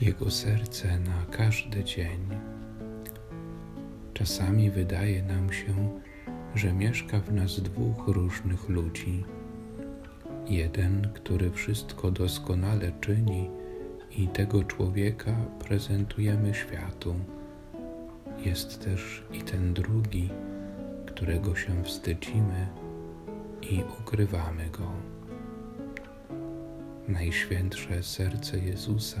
Jego serce na każdy dzień. Czasami wydaje nam się, że mieszka w nas dwóch różnych ludzi. Jeden, który wszystko doskonale czyni i tego człowieka prezentujemy światu. Jest też i ten drugi, którego się wstydzimy i ukrywamy go. Najświętsze serce Jezusa,